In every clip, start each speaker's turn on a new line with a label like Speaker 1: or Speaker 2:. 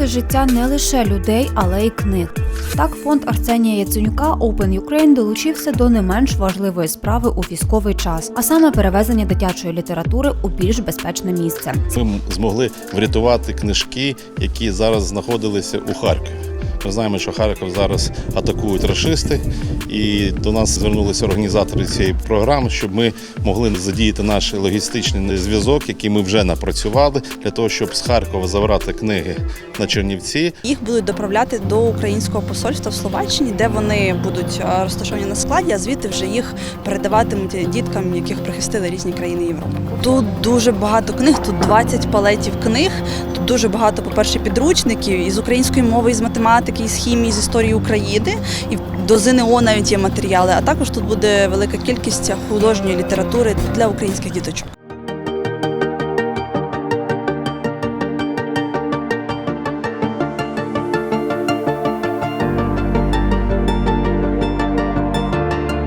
Speaker 1: життя не лише людей, але й книг. Так, фонд Арсенія Яценюка Open Ukraine долучився до не менш важливої справи у військовий час, а саме перевезення дитячої літератури у більш безпечне місце.
Speaker 2: Ми змогли врятувати книжки, які зараз знаходилися у Харкові. Ми знаємо, що Харків зараз атакують рашисти, і до нас звернулися організатори цієї програми, щоб ми могли задіяти наш логістичний зв'язок, який ми вже напрацювали, для того, щоб з Харкова забрати книги на Чернівці.
Speaker 3: Їх будуть доправляти до українського посольства в Словаччині, де вони будуть е, розташовані на складі, а звідти вже їх передаватимуть діткам, яких прихистили різні країни Європи. Тут дуже багато книг, тут 20 палетів книг. Тут дуже багато, по-перше, підручників із української мови, із математики, із хімії, з історії України. І до ЗНО навіть є матеріали. А також тут буде велика кількість художньої літератури для українських діточок.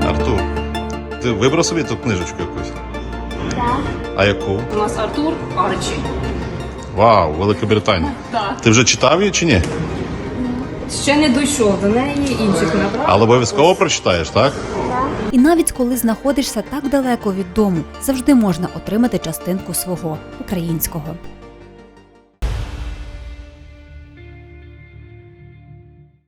Speaker 2: Артур, ти вибрав собі ту книжечку якусь?
Speaker 4: Так.
Speaker 2: А яку?
Speaker 4: У нас Артур Арчі.
Speaker 2: Вау, Великобританія.
Speaker 4: Так.
Speaker 2: Ти вже читав її чи ні?
Speaker 4: Ще не дійшов до неї інших направ.
Speaker 2: Але обов'язково прочитаєш, так?
Speaker 1: І навіть коли знаходишся так далеко від дому, завжди можна отримати частинку свого українського.